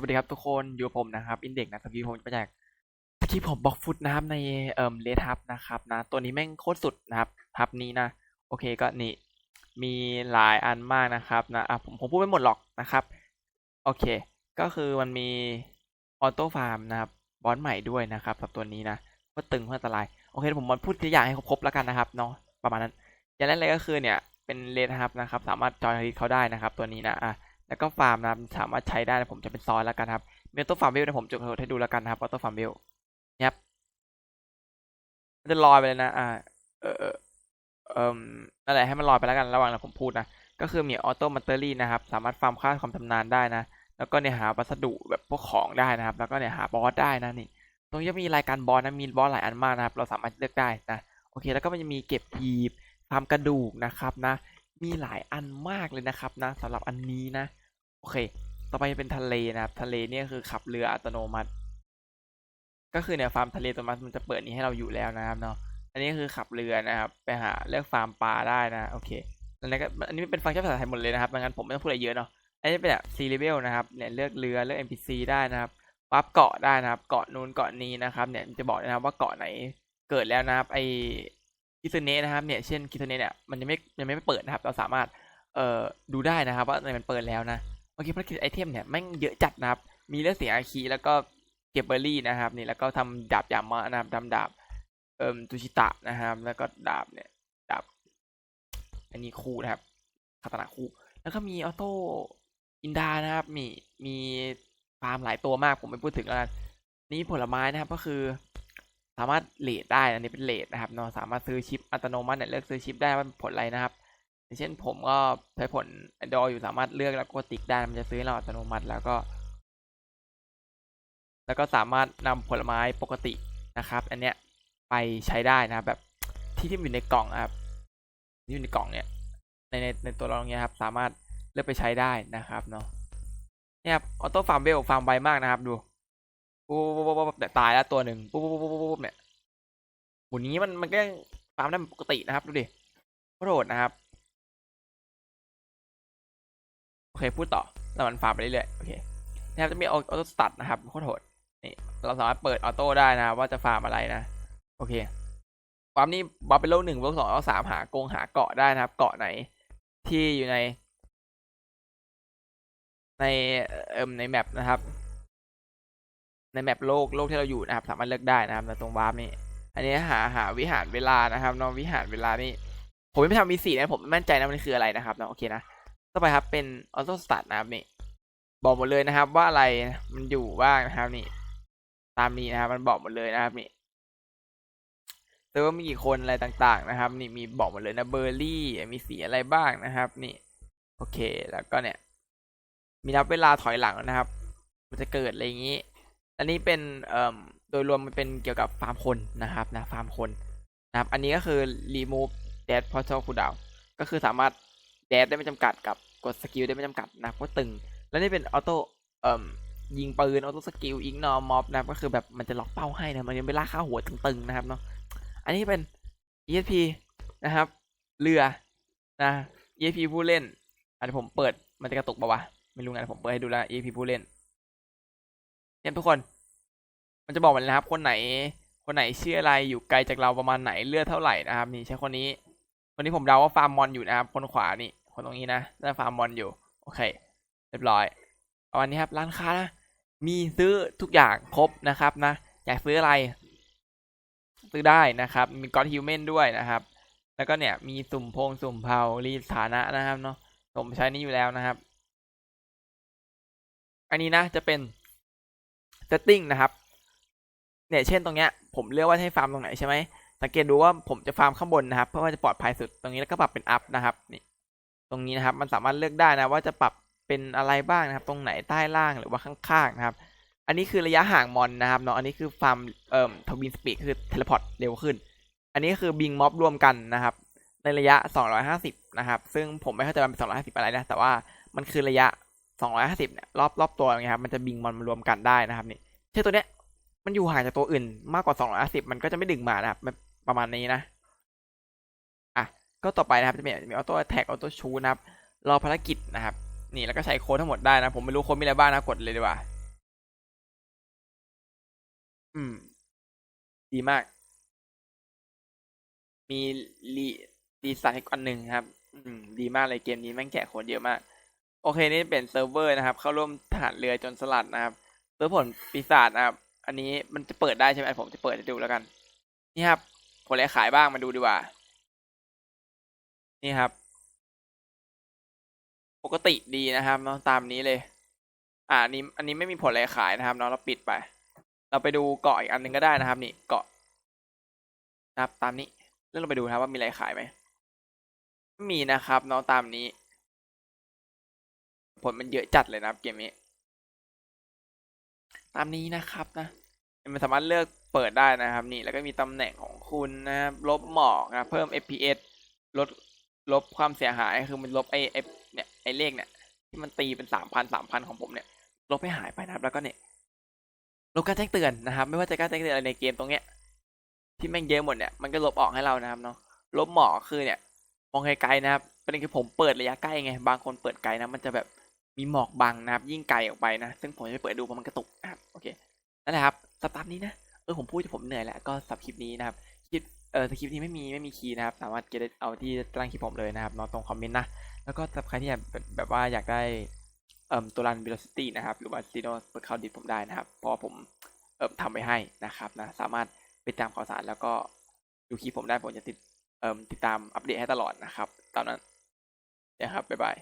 วัสดีครับทุกคนอยู่ผมนะครับอินเด็กนะตะกี้ผมจะมาแจกตะกี้ผมบล็อกฟุตนะครับในเอ่อเลทับนะครับนะตัวนี้แม่งโคตรสุดนะครับทับนี้นะ โอเคก็นี่มีหลายอันมากนะครับนะอะผมผมพูดไม่หมดหรอกนะครับ โอเค ก็คือมันมีออโต้ฟาร์มนะครับบอสใหม่ด้วยนะครับสำหรับตัวนี้นะก็ตึงเพื่ออันตรายโอเคผมมาพูดตัวอย่างให้ครบๆแล้วกันนะครับเนาะประมาณนั้น อย่างแรกเลยก็คือเนี่ยเป็นเลทับนะครับ สามารถจอยเขาได้นะครับ ตัวนี้นะอะ แล้วก็ฟาร์มนะสามารถใช้ได้นะผมจะเป็นซอยแล้วกันครับเมลตัวฟาร์มวิวนะผมจะกดให้ดูแล้วกันครับออโต้ฟาร์มวิวเนี่ยครับมันจะลอยไปเลยนะ อ่า เออเออเอมนั่นแหละให้มันลอยไปแล้วกันระหว่างเราผมพูดนะ ก็คือมีออโต้มัตเตอรี่นะครับ สามารถฟาร์มค่าความชำนาญได้นะ แล้วก็เนี่ยหาวัสดุแบบพวกของได้นะครับ แล้วก็เนี่ยหาบอสได้นะนี่ ตรงนี้มีรายการบอสนะ มีบอสหลายอันมากนะครับ เราสามารถเลือกได้นะ โอเค แล้วก็มันจะมีเก็บหีบฟาร์มกระดูกนะครับนะ มีหลายอันมากเลยนะครับนะสำหรับอันนี้นะ โอเค ต่อไปเป็นทะเลนะครับ ทะเลเนี่ยคือขับเรืออัตโนมัติ ก็คือเนี่ยฟาร์มทะเลอัตโนมัติมันจะเปิดนี้ให้เราอยู่แล้วนะครับเนาะ อันนี้คือขับเรือนะครับ ไปหาเลือกฟาร์มปลาได้นะโอเคอันนี้ก็อันนี้เป็นฟังก์ชันภาษาไทยหมดเลยนะครับดังนั้นผมไม่ต้องพูดอะไรเยอะเนาะ อันนี้เป็นแบบ C level นะครับ เนี่ยเลือกเรือเลือก NPC ได้นะครับวับเกาะได้นะครับ เกาะนู้นเกาะนี้นะครับ เนี่ยมันจะบอกนะครับว่าเกาะไหนเกิดแล้วนะครับ ไอคิซเนะนะครับ เนี่ยเช่นคิซเนะเนี่ยมันยังไม่ยังไม่เปิดนะครับ เราสามารถเอ่อดูได้นะครับ ว่ามันเปิดแล้วนะ โอเคภารกิจไอเทมเนี่ยแม่งเยอะจัดนะครับ มีเลือกเสียอาคีแล้วก็เก็บเบอร์รี่นะครับนี่แล้วก็ทำดาบยามะนะครับทำดาบเอ่มตูชิตะนะครับ แล้วก็ดาบเนี่ยดาบอันนี้คู่นะครับคาตานะคู่แล้วก็มีออโต้อินดานะครับ มีมีฟาร์มหลายตัวมากผมไม่พูดถึงแล้วนนี่ผลไม้นะครับก็คือสามารถเลดได้อันนี้เป็นเลดนะครับเนาะสามารถซื้อชิปอัตโนมัติเนี่ยเลือกซื้อชิปได้ว่าผลอะไรนะครับ เช่นผมก็ใช้ผล Android อยู่สามารถเลือกแล้วก็ติ๊กได้มันจะซื้อให้เราอัตโนมัติแล้วก็ แล้วก็สามารถนำผลไม้ปกตินะครับ อันเนี้ยไปใช้ได้นะแบบที่ที่อยู่ในกล่องครับอยู่ในกล่องเนี่ยในในในตัวเราเนี้ยครับ สามารถเลือกไปใช้ได้นะครับเนาะเนี่ยครับออโต้ฟาร์มเวลฟาร์มไวมากนะครับ ดูปุ๊บปุ๊บปุ๊บปุ๊บตายแล้วตัวหนึ่งปุ๊บปุ๊บปุ๊บปุ๊บเนี่ยหมุนนี้มันมันก็ยังฟาร์มได้ปกตินะครับดูดิโคตรโหดนะครับ เคพูดต่อแล้วมันฟาร์มไปเรื่อยๆโอเคนะครับจะมีออโต้สตาร์นะครับโคตรโหดนี่เราสามารถเปิดออโต้ได้นะครับว่าจะฟาร์มอะไรนะ โอเคความนี้บัฟเป็นโลกหนึ่งโลกสองโลกสามหากงหาเกาะได้นะครับ เกาะไหนที่อยู่ใน ในเอ่มในแมปนะครับ ในแมปโลกโลกที่เราอยู่นะครับ สามารถเลือกได้นะครับในตรงวาร์ปนี่อันนี้หาหาวิหารเวลานะครับน้องวิหารเวลานี่ผมไม่ทำมีสี่นะผมไม่มั่นใจนะมันคืออะไรนะครับนะโอเคนะ ต่อไปครับเป็นออโต้สตาร์ทนะครับนี่บอกหมดเลยนะครับ ว่าอะไรมันอยู่บ้างนะครับนี่ ตามนี้นะครับมันบอกหมดเลยนะครับนี่เซิร์ฟเวอร์มีกี่คนอะไรต่างๆนะครับ นี่มีบอกหมดเลยนะเบอร์รี่มีสีอะไรบ้างนะครับ นี่ โอเคแล้วก็เนี่ย มีนับเวลาถอยหลังนะครับ มันจะเกิดอะไรอย่างนี้ อันนี้เป็นเอ่อโดยรวมมันเป็นเกี่ยวกับฟาร์มคนนะครับนะฟาร์มคนนะครับ อันนี้ก็คือ remove dead portal cooldown ก็คือสามารถ แดดได้ไม่จำกัดกับกดสกิลได้ไม่จำกัดนะครับก็ตึง แล้วนี่เป็นออโต้เอ่มยิงปืนออโต้สกิลอิงนอม็อบนะก็คือแบบมันจะล็อกเป้าให้นะมันยังไม่ล่าค่าหัวตึงๆนะครับเนาะอันนี้เป็น ESP นะครับ เรือนะ ESP ผู้เล่นอันผมเปิดมันจะกระตุกปะวะไม่รู้ไงผมเปิดให้ดูแล้ว ESP ผู้เล่นเนี่ยทุกคน มันจะบอกมันนะครับ คนไหน คนไหนชื่ออะไรอยู่ไกลจากเราประมาณไหนเลือดเท่าไหร่นะครับ นี่ใช้คนนี้ คนนี้ผมเดาว่าฟาร์มมอนอยู่นะครับ คนขวานี่ คนตรงนี้นะน่าฟาร์มมอนอยู่ โอเค เรียบร้อยประมาณนี้ครับ ร้านค้านะมีซื้อทุกอย่างครบนะครับนะ อยากซื้ออะไร ซื้อได้นะครับ มีกอ d ฮิวแมนด้วยนะครับ แล้วก็เนี่ยมีสุ่มพงสุ่มเผารีฐานะนะครับเนาะผมใช้นี้อยู่แล้วนะครับ อันนี้นะจะเป็น setting นะครับ เนี่ยเช่นตรงเนี้ย ผมเลือกว่าให้ฟาร์มตรงไหนใช่ไหม สังเกตดูว่าผมจะฟาร์มข้างบนนะครับเพื่อว่าจะปลอดภัยสุดตรงนี้แล้วก็ปรับเป็นอัพนะครับนี่ตรงนี้นะครับมันสามารถเลือกได้นะว่าจะปรับเป็นอะไรบ้างนะครับ ตรงไหนใต้ล่างหรือว่าข้างๆนะครับ อันนี้คือระยะห่างมอนนะครับเนาะอันนี้คือฟาร์มเอ่อทวินสปีดคือเทเลพอร์ตเร็วขึ้น อันนี้คือบิงม็อบรวมกันนะครับ ในระยะ 250 นะครับ ซึ่งผมไม่เข้าใจว่าเป็น250 อะไรนะแต่ว่ามันคือระยะ 250เนี่ยรอบรอบตัวอย่างเงี้ยครับมันจะบิงมอนมารวมกันได้นะครับนี่เช่นตัวเนี้ย มันอยู่ห่างจากตัวอื่นมากกว่า250มันก็จะไม่ดึงมานะครับประมาณนี้นะอะก็ต่อไปนะครับจะมีมีออโต้แท็กออโต้ชูนะครับรอภารกิจนะครับ นี่แล้วก็ใช้โค้ดทั้งหมดได้นะ ผมไม่รู้โค้ดมีอะไรบ้างนะกดเลยดีกว่า อืม ดีมาก มีรีดีไซน์อันหนึ่งครับ อืม ดีมากเลยเกมนี้แม่งแจกโค้ดเยอะมาก โอเคนี่เป็นเซิร์ฟเวอร์นะครับ เข้าร่วมทหารเรือจนสลัดนะครับเซิร์ฟผลปีศาจนะครับ อันนี้มันจะเปิดได้ใช่ไหมผมจะเปิดให้ดูแล้วกัน นี่ครับผลอะไรขายบ้างมาดูดีกว่า นี่ครับ ปกติดีนะครับเนาะตามนี้เลย อ่านี้อันนี้ไม่มีผลอะไรขายนะครับเนาะเราปิดไป เราไปดูเกาะอีกอันหนึงก็ได้นะครับ นี่เกาะนะครับ ตามนี้เรื่องเราไปดูนะครับว่ามีอะไรขายไหมม่มีนะครับเนาะตามนี้ ผลมันเยอะจัดเลยนะครับเกมนี้ ตามนี้นะครับนะมันสามารถเลือกเปิดได้นะครับ นี่แล้วก็มีตำแหน่งของคุณนะครับลบหมอกนะเพิ่ม FPS ลดลบความเสียหายคือมันลบไอไอเนี่ยไอ้เลขเนี่ยที่มันตีเป็นสามพันสามพันของผมเนี่ย ลบให้หายไปนะครับ แล้วก็เนี่ยลบการแจ้งเตือนนะครับ ไม่ว่าจะการแจ้งเตือนอะไรในเกมตรงเนี้ย ที่แม่งเยอะหมดเนี่ยมันก็ลบออกให้เรานะครับเนาะลบหมอกคือเนี่ย มองไกลๆนะครับประเด็นคือผมเปิดระยะใกล้ไงบางคนเปิดไกลนะมันจะแบบ มีหมอกบังนะครับ ยิ่งไกลออกไปนะ ซึ่งผมจะไปเปิดดูเพราะมันกระตุกนะครับโอเคนั่นแหละครับสตาร์ทนี้นะเออผมพูดจะผมเหนื่อยแล้วก็สับคลิปนี้นะครับคลิปเออคลิปนี้ไม่มีไม่มีคีย์นะครับ สามารถเก็ตเอาที่ตั้งคลิปผมเลยนะครับนาะตรงคอมเมนต์นะแล้วก็สำหรับใครที่แบบแบบว่าอยากได้เอ่มตัวรัน velocity นะครับ หรือว่าซีโนเปิดเข้าดิสผมได้นะครับ เพราะผมเอ่มทำไว้ให้นะครับนะสามารถไปตามข่าวสารแล้วก็ดูคลิปผมได้ผมจะติดเอ่มติดตามอัปเดตให้ตลอดนะครับตอนนั้นนะครับบ๊ายบาย